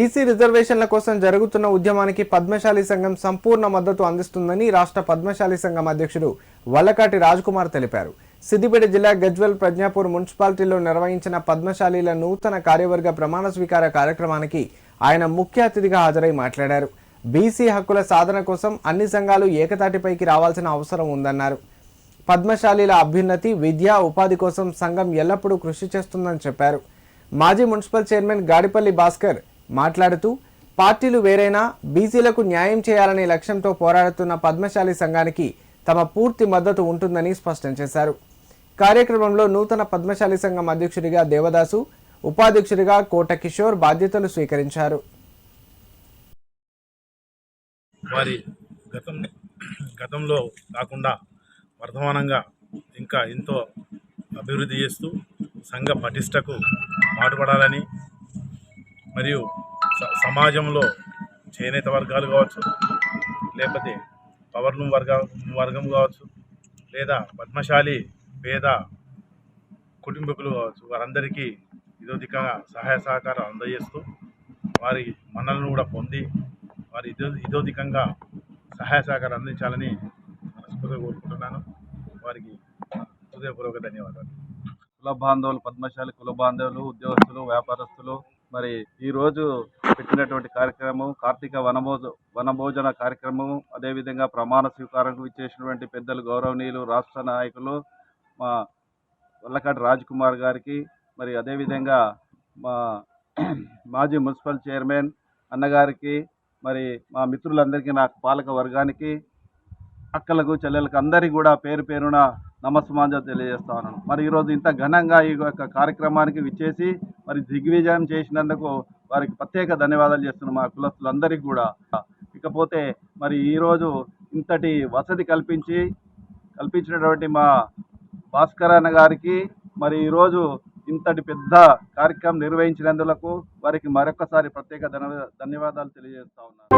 BC రిజర్వేషన్ల కోసం జరుగుతున్న ఉద్యమానికి పద్మశాలి సంఘం సంపూర్ణ మద్దతు అందిస్తుందని రాష్ట్ర పద్మశాలి సంఘం అధ్యక్షుడు వల్లకాటి రాజ్కుమార్ తెలిపారు. సిద్దిపేట జిల్లా గజ్వెల్ ప్రజ్ఞాపూర్ మున్సిపాలిటీలో నిర్వహించిన పద్మశాలీల నూతన కార్యవర్గ ప్రమాణ స్వీకార కార్యక్రమానికి ఆయన ముఖ్య అతిథిగా హాజరై మాట్లాడారు. బీసీ హక్కుల సాధన కోసం అన్ని సంఘాలు ఏకతాటిపైకి రావాల్సిన అవసరం ఉందన్నారు. పద్మశాలీల అభ్యున్నతి విద్య ఉపాధి కోసం సంఘం ఎల్లప్పుడూ కృషి చేస్తుందని చెప్పారు. మాజీ మున్సిపల్ చైర్మన్ గాడిపల్లి భాస్కర్ మాట్లాడుతూ పార్టీలు వేరైనా బీసీలకు న్యాయం చేయాలనే లక్ష్యంతో పోరాడుతున్న పద్మశాలి సంఘానికి తమ పూర్తి మద్దతు ఉంటుందని స్పష్టం చేశారు. కార్యక్రమంలో నూతన పద్మశాలి సంఘం అధ్యక్షుడిగా దేవదాసు ఉపాధ్యక్షుడిగా కోట కిషోర్ బాధ్యతలు స్వీకరించారు. వారి గతం గతంలో కాకుండా వర్ధమానంగా ఇంకా ఎంతో అభివృద్ధి చేస్తూ సంఘ పటిష్టకు పాటుపడాలని మరియు సమాజంలో చేనేత వర్గాలు కావచ్చు లేకపోతే పవర్ణం వర్గ వర్గం కావచ్చు లేదా పద్మశాలి పేద కుటుంబకులు కావచ్చు వారందరికీ ఇదోధికంగా సహాయ సహకారం అందజేస్తూ వారి మన్నలను కూడా పొంది వారి ఇదో ఇదోధికంగా సహాయ సహకారం అందించాలని మనస్ఫూర్తిగా కోరుకుంటున్నాను. వారికి హృదయపూర్వక ధన్యవాదాలు. కుల బాంధవులు పద్మశాలి కుల బాంధవులు ఉద్యోగస్తులు వ్యాపారస్తులు మరి ఈరోజు పెట్టినటువంటి కార్యక్రమం కార్తీక వనభోజ వనభోజన కార్యక్రమం అదేవిధంగా ప్రమాణ స్వీకారంకు ఇచ్చేసినటువంటి పెద్దలు గౌరవనీయులు రాష్ట్ర నాయకులు మా వల్లకాటి రాజ్ కుమార్ గారికి మరి అదేవిధంగా మా మాజీ మున్సిపల్ చైర్మన్ అన్నగారికి మరి మా మిత్రులందరికీ నా పాలక వర్గానికి అక్కలకు చెల్లెలకు అందరికీ కూడా పేరు పేరున నమస్మాంజ తెలియజేస్తా ఉన్నాను మరి ఈరోజు ఇంత ఘనంగా ఈ యొక్క కార్యక్రమానికి విచ్చేసి మరి దిగ్విజయం చేసినందుకు వారికి ప్రత్యేక ధన్యవాదాలు చేస్తున్నాం మా కులస్తులందరికీ కూడా. ఇకపోతే మరి ఈరోజు ఇంతటి వసతి కల్పించి కల్పించినటువంటి మా భాస్కర్ అన్న గారికి మరి ఈరోజు ఇంతటి పెద్ద కార్యక్రమం నిర్వహించినందులకు వారికి మరొకసారి ప్రత్యేక ధన్యవాదాలు తెలియజేస్తా ఉన్నాను.